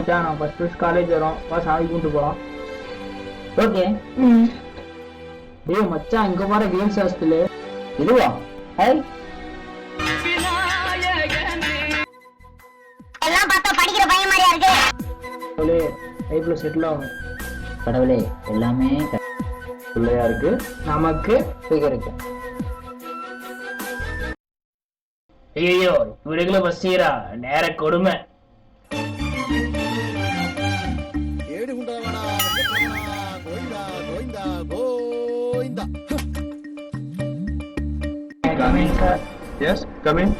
மச்சான் நான் first first college வரோம். வா சாமி கும்பிட்டு போலாம். ஓகே டேய் மச்சான் இங்க பாரு கேம்ஸ் ஹாஸ்டல் இதுவா? ஹை எல்லாம் பார்த்தா படிக்கிற பையன் மாதிரியா இருக்கு. கடவுளே லைஃப்ல செட்டில் ஆகணும். கடவுளே எல்லாமே பிள்ளையா இருக்கு. நமக்கு இருக்கு ஐயோ இவருக்குள்ள பஸ் செய்யறா நேர கொடுமை. Coming sir Yes, come in.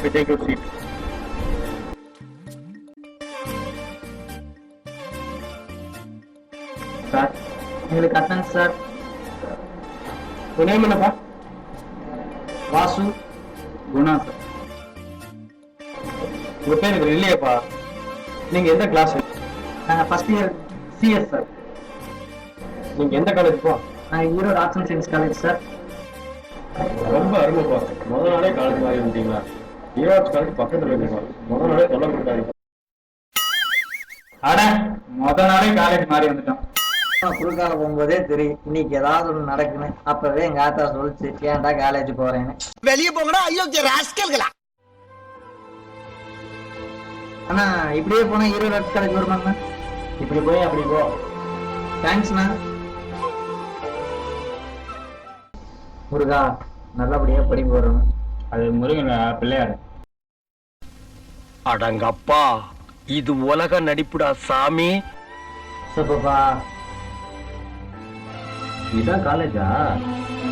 We take your seat. Sir எங்களுக்கு அட்டன் சார் நேம் என்னப்பா வாசு குணா சார் உங்க பேர் இல்லையேப்பா. நீங்க எந்த கிளாஸ் நாங்கள் ஃபர்ஸ்ட் இயர் சிஎஸ் சார் நீங்க எந்த காலேஜ் பா? நான் Erode arts and science college sir ரொம்ப அருமைப்பா முத நாளே காலேஜ் மாறி இருந்தீங்களா ஈரோடு காலேஜ் பக்கத்துல இருக்குப்பா முத நாளே சொல்ல கொடுத்தாரு அட முத நாளே காலேஜ் மாறி வந்துட்டோம். குறுக்கால போகும்போதே தெரியும் இன்னைக்கு ஏதாவது ஒண்ணு நடக்குன்னு. அப்பவே எங்க ஆத்தா சொல்லிச்சு ஏன்டா காலேஜ் போறேன்னு? வெளியே போங்கடா ஐயோ ராஸ்கல்களா? ஆனா இப்படியே போனா ஈரோடு ஆர்ட்ஸ் காலேஜ் வருமாங்க இப்படி போய் அப்படி போ. தேங்க்ஸ்ண்ணா முருகா நல்லபடியா படிப்பு வரணும் அது முருகன் பிள்ளையார். அடங்கப்பா இது உலக நடிப்புடா சாமி. சூப்பர்ப்பா. இதான் காலேஜா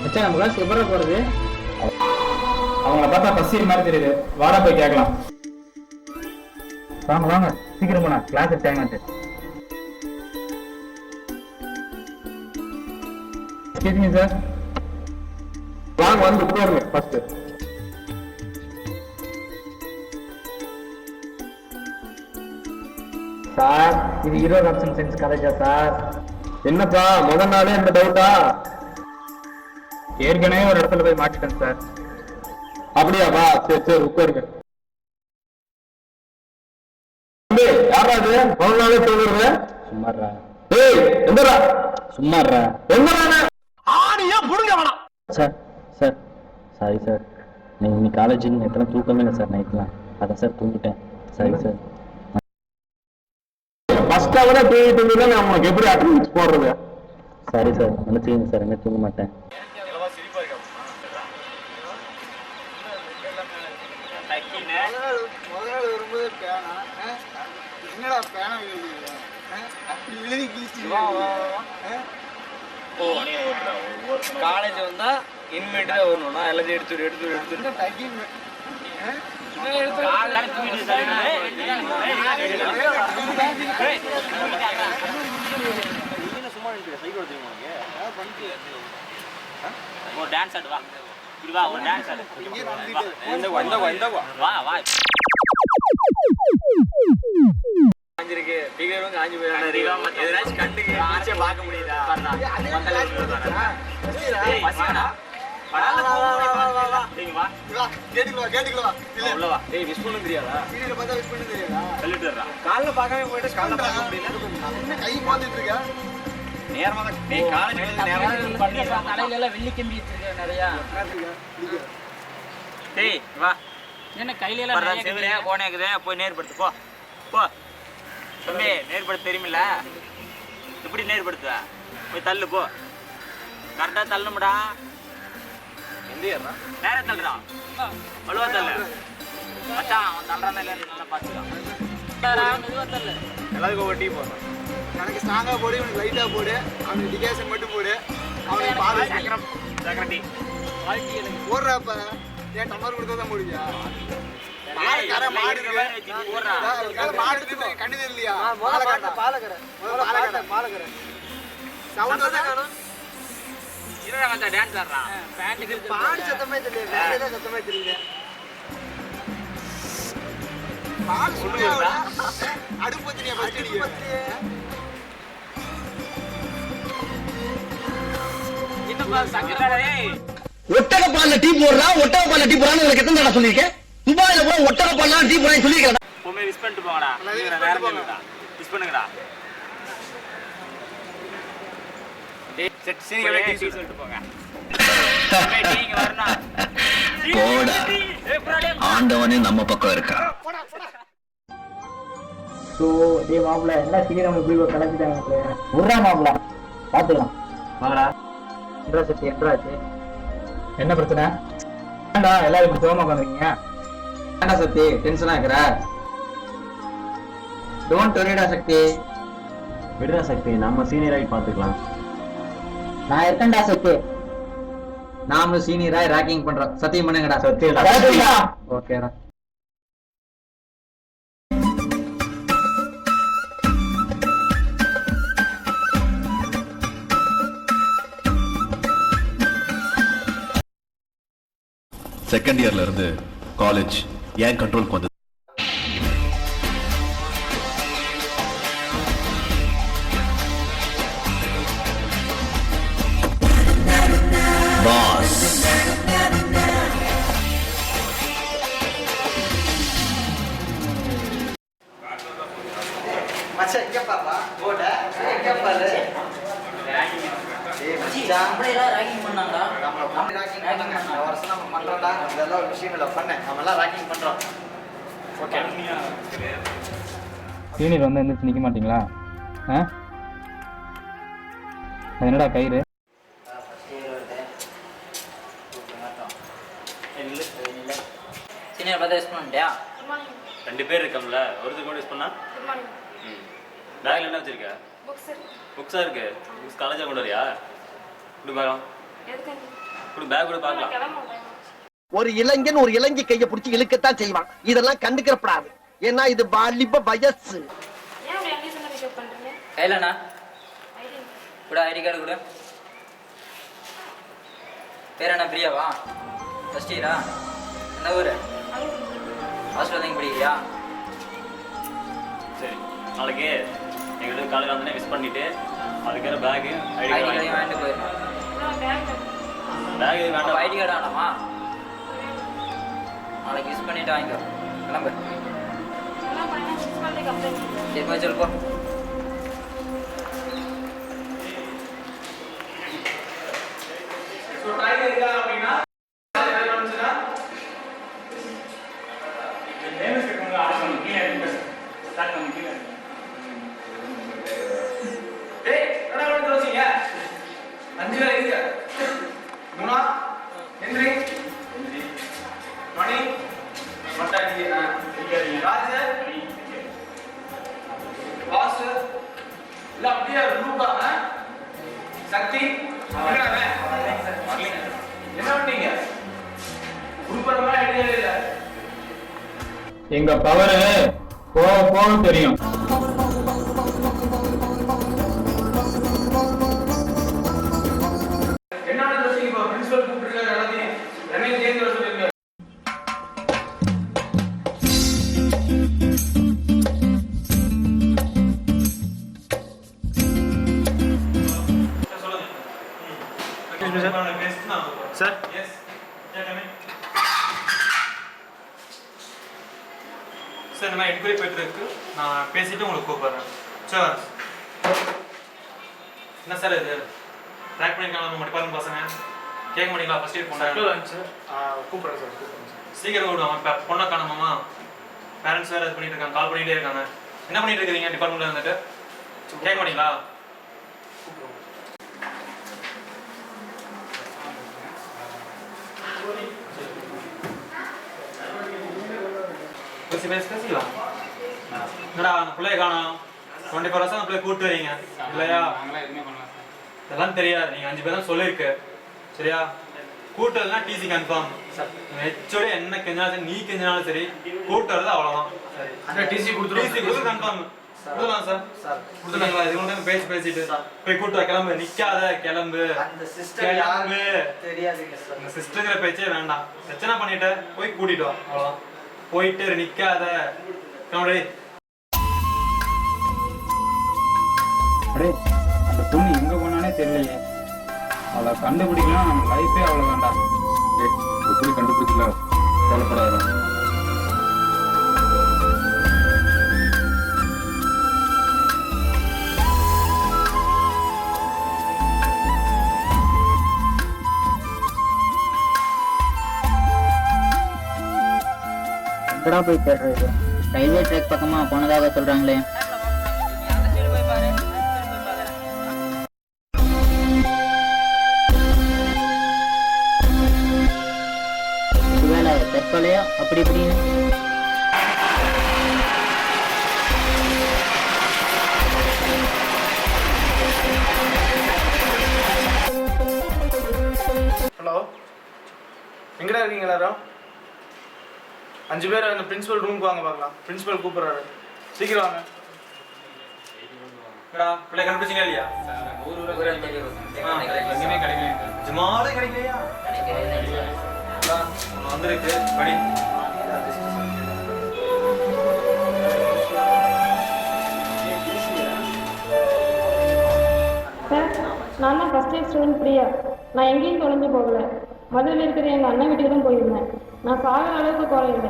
மச்சான் நம்ம கிளாஸ் எப்பறம் போறது? அவங்கள பார்த்தா பஸ் மாதிரி தெரியுது. வாடா போய் கேட்கலாம். வாங்க வாங்க. சீக்கிரம் போனா கிளாஸ் டைம் ஆச்சு. எக்ஸ்கியூஸ் மீ சார் வாங்க வந்து உட்காருங்க ஃபர்ஸ்ட் சார் இது ஆர்ட்ஸ் அண்ட் சயின்ஸ் காலேஜா சார்? என்னப்பா முதல் நாளே இந்த டவுட்டா ஏற்கனவே ஒரு இடத்துல போய் மாட்டிட்டேன் சார். அப்படியாப்பா சரி சரி உட்காருங்க. தம்பி, யாரா அது முதல் நாளே சொல்லுறது சும்மாறா ஏய் எந்தடா சும்மாறா எந்தடா ஆணியா புடுங்க வேணாம். சார். சார். சாரி சார் நீங்கள் இன்னைக்கு காலேஜ் எத்தனை தூக்கமே இல்லை சார் நைட்லாம் அதான் சார் தூங்கிட்டேன். சாரி சார் ஃபர்ஸ்ட் அவரே தூங்கிட்டு இருந்தீங்கன்னா நான் உனக்கு எப்படி அட்டன்ஸ் போடுறது? சாரி சார் மன்னிச்சுக்கங்க சார் என்ன தூங்க மாட்டேன். காலேஜ் வந்தா இனிமேட்டு தான் வரணும் நான் எல்லாத்தையும் எடுத்து எடுத்து எடுத்து ஒரு டான்ஸ் ஆடு வா இப்படி வா ஒரு டான்ஸ் ஆடு இந்த வா, இந்த வா, இந்த வா. வா வா காஞ்சிருக்கு டிகிரி காஞ்சி போயிடாரு எதனாச்சும் கண்டுக்கு ஆச்சே பார்க்க முடியுதா நேரமா தான் காலேஜ் எல்லாம் வெள்ளி கம்பி வச்சிருக்கேன் நிறையா. டேய் வா. என்ன கையில எல்லாம் போனே இருக்குது போய் நேர்படுத்து போ. போ. தம்பி நேர்படுத்த தெரியுமில்ல? எப்படி நேர்படுத்துவ? போய் தள்ளு போ. கரெக்டாக தள்ளணும்டா. நேரா தள்ளுடா. வலுவா தள்ளு. மச்சான் அவன் தள்ளுறான் நல்லா தள்ளு. எல்லாத்துக்கும் ஒரு டீ போடுறேன் எனக்கு ஸ்ட்ராங்கா போடு இவனுக்கு லைட்டா போடு. அவனுக்கு டிகேஷன் மட்டும் போடு. அவனுக்கு பால் சக்கரம். சக்கரம் டீ. போடுறப்ப. ஏன் டம்ளர் கொடுத்தா தான் முடியா மாடு கரை மாடு மாடு கண்ணு தெரியலையா? பாலக்கரை பாலக்கரை பாலக்கரை பாலக்கரை சவுண்ட் தான் இருடா மச்சான் டான்ஸ் ஆடுறான் பேண்ட்டுக்கு பாடு சத்தமே தெரியல. வேற ஏதாவது சத்தமே தெரியல. பாடு சொல்லுங்க. அடுப்பு பத்திரியா ஃபர்ஸ்ட் இன்னும் சக்கரம் ஏய். ஒட்டக பால்ல டீ போடுறா ஒட்டக பால்ல டீ போடுறான்னு உனக்கு எத்தனை தடவை சொல்லியிருக்கேன்? துபாயில கூட ஒட்டக பண்ணலாம் டீ சொல்லிருக்கேன் எப்பவுமே விஷ் பண்ணிட்டு போங்கடா. சொல்லுங்கடா விஷ் பண்ணுங்கடா டேய் செட் சீக்கிரம் டீ சொல்லிட்டு போங்க டேய், டீங்க வரணும் போடா. ஏய் புறாடே ஆண்டவனே நம்ம பக்கம் இருக்கா? ஸோ டே மாப்பிள்ள என்ன சீக்கிரம் நம்ம மாப்பிள்ள? பார்த்துக்கலாம் வாங்கடா. என்றா சக்தி என்றாச்சு என்ன பிரச்சனை? எல்லாரும் இப்படி சோகமா உட்காந்துருக்கீங்க? ஏன்டா சக்தி? டென்ஷனா இருக்கிற? டோன்ட் வரிடா சக்தி. விடுறா சக்தி. நம்ம சீனியராகி பார்த்துக்கலாம் நான் இருக்கேன்டா சக்தி நாமளும் சீனியராய் ராக்கிங் பண்றோம். சத்தியம் பண்ணுங்கடா. சத்தியம் ஓகேடா செகண்ட் இயர்ல இருந்து காலேஜ் ஏன் கண்ட்ரோலுக்கு வந்தது இதெல்லாம் ஒரு விஷயம் இல்லை பண்ண நம்ம எல்லாம் ராக்கிங் பண்றோம் ஓகே சீனியர் வந்து எந்திரிச்சு நிற்க மாட்டீங்களா? ஆ? அது என்னடா கயிறு? சீனியர் பார்த்து யூஸ் பண்ணிட்டியா ரெண்டு பேர் இருக்கோம்ல. ஒருத்தர் கூட யூஸ் பண்ணா? ம். பேக்ல என்ன வச்சிருக்க? புக்ஸா இருக்கு. புக்ஸ் காலேஜா கொண்டு வரியா? கொடு பார்க்கலாம் கொடு பேக் கூட பார்க்கலாம். ஒரு இளைஞன் ஒரு இளைஞ கைய பிடிச்சி இழுக்கத்தான் செய்வான். இதெல்லாம் கண்டுக்கிறப்படாது. ஏன்னா இது வாலிப வயசு. கையிலண்ணா கூட ஐடி கார்டு கூட. பேர் என்ன பிரியாவா? ஃபர்ஸ்ட் இயரா என்ன ஊர்? ஹாஸ்டல் படிக்கிறியா? சரி நாளைக்கு எங்களுக்கு காலையில் வந்தோடனே மிஸ் பண்ணிட்டு அதுக்கான பேகு ஐடி ஐடி கார்டு வாங்கிட்டு போயிடணும். பேக் வேண்டாம். ஐடி கார்டு வேணாமா நாளைக்கு யூஸ் பண்ணிட்டு வாங்கிக்கோ கிளம்பு. சரி போய் எங்க பவரு போக போக தெரியும். சார் எஸ் சார் இந்த மாதிரி என்கொயரி போயிட்டு இருக்கு நான் பேசிட்டு உங்களுக்கு கூப்பிடுறேன். சார் என்ன சார் இது? ட்ராக் பண்ணிருக்காங்க நம்ம டிபார்ட்மெண்ட் பசங்க? கேட்க மாட்டீங்களா ஃபர்ஸ்ட் இயர் பொண்ணு சார் கூப்பிடுறேன் சார் கூப்பிடுறேன் சார் சீக்கிரம் விடுவாங்க இப்போ பொண்ணை காணாமாமா பேரண்ட்ஸ் வேறு இது பண்ணிட்டு இருக்காங்க. கால் பண்ணிட்டே இருக்காங்க. என்ன பண்ணிட்டு இருக்கீங்க டிபார்ட்மெண்ட்ல இருந்துட்டு கேட்க மாட்டீங்களா என்னடா அந்த பிள்ளைய காணோம். டுவெண்ட்டி ஃபோர் ஹவர்ஸ் அந்த பிள்ளைய கூட்டு வரீங்க. இல்லையா? இதெல்லாம் தெரியாது. நீங்க அஞ்சு பேர் தான் சொல்லியிருக்கு. சரியா? கூட்டல்னா டிசி கன்ஃபார்ம் ஹெச்சோட என்ன கெஞ்சாலும் சரி நீ கெஞ்சினாலும் சரி கூட்டுறது சரி அந்த டிசி டிசி கொடுத்துருவோம். கொடுத்து கன்ஃபார்ம் சார் சார் இது பேசி பேசிட்டு. போய் கூட்டு கிளம்பு. நிக்காத கிளம்பு. அந்த சிஸ்டர் கிளம்பு. தெரியாதுங்க சார் சிஸ்டருங்கிற பேச்சே வேண்டாம். பிரச்சனை பண்ணிட்ட போய் கூட்டிட்டு வா. அவ்வளவுதான். போயிட்டு இரு, நிக்காத. அப்படியே அந்த பொண்ணு எங்க போனானே தெரியலையே. அவளை கண்டுபிடிக்கலாம் நம்ம லைஃபே அவ்வளோ வேண்டாம். எப்படி கண்டுபிடிக்கலாம் கவலைப்படாத. எங்கடா போய் தேடுறது? ரயில்வே ட்ராக் பக்கமா போனதாக சொல்றாங்களே. தற்கொலையா? அப்படி இப்படின்னு. ஹலோ. எங்கடா இருக்கீங்க எல்லாரும்? அஞ்சு பேர் அந்த பிரின்சிபல் ரூமுக்கு வாங்க பார்க்கலாம். பிரின்சிபல் கூப்பிடுறாரு. சீக்கிரம் வாங்க. பிள்ளை கண்டுபிடிச்சிங்க இல்லையா? எங்கேயுமே கிடைக்கலையா? வந்திருக்கு. படி. நான் தான் ஃபஸ்ட் இயர் ஸ்டூடெண்ட் பிரியா. நான் எங்கேயும் தொலைஞ்சு போகல. மதுரையில் இருக்கிற எங்கள் அண்ணன் வீட்டுக்கு தான் போயிருந்தேன். நான் சாகிற அளவுக்கு குறையில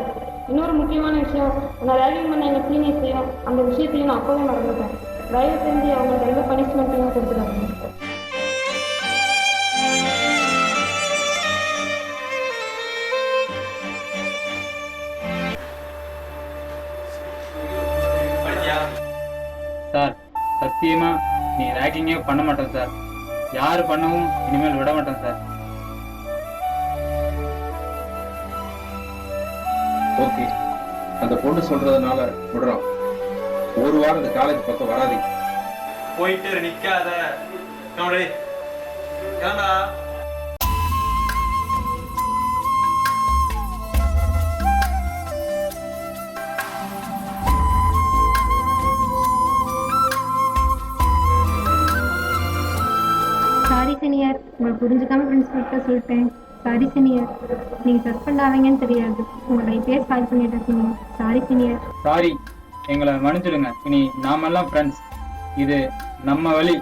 இன்னொரு முக்கியமான விஷயம் நான் ரேகிங் பண்ண எங்கள் சீனியர்ஸையும் அந்த விஷயத்தையும் நான் அப்போவே மறந்துட்டேன். தயவு செஞ்சு அவங்களுக்கு எந்த பனிஷ்மெண்ட்டையும் கொடுத்துட்டாங்க சார் சத்தியமா நீ ரேக்கிங்கே பண்ண மாட்டேன் சார். யார் பண்ணவும் இனிமேல் விட மாட்டேன் சார். ஓகே அந்த பொண்ணு சொல்றதுனால விடுறோம். ஒரு வாரம் இந்த காலேஜ் பக்கம் வராதீங்க. போயிட்டு நிக்காத. சாரி சீனியர் உங்களை புரிஞ்சுக்காம பிரின்சிபல்கிட்ட சொல்லிட்டேன். Sorry senior. நீங்க சஸ்பெண்ட் ஆவீங்கன்னு தெரியாது. உங்களை லைஃபே ஸ்பாயில் பண்ணிட்டேன் சீனியர். Sorry senior. சாரி எங்களை மன்னிச்சிடுங்க. இனி நாமெல்லாம் ஃப்ரெண்ட்ஸ் இது நம்ம வழி.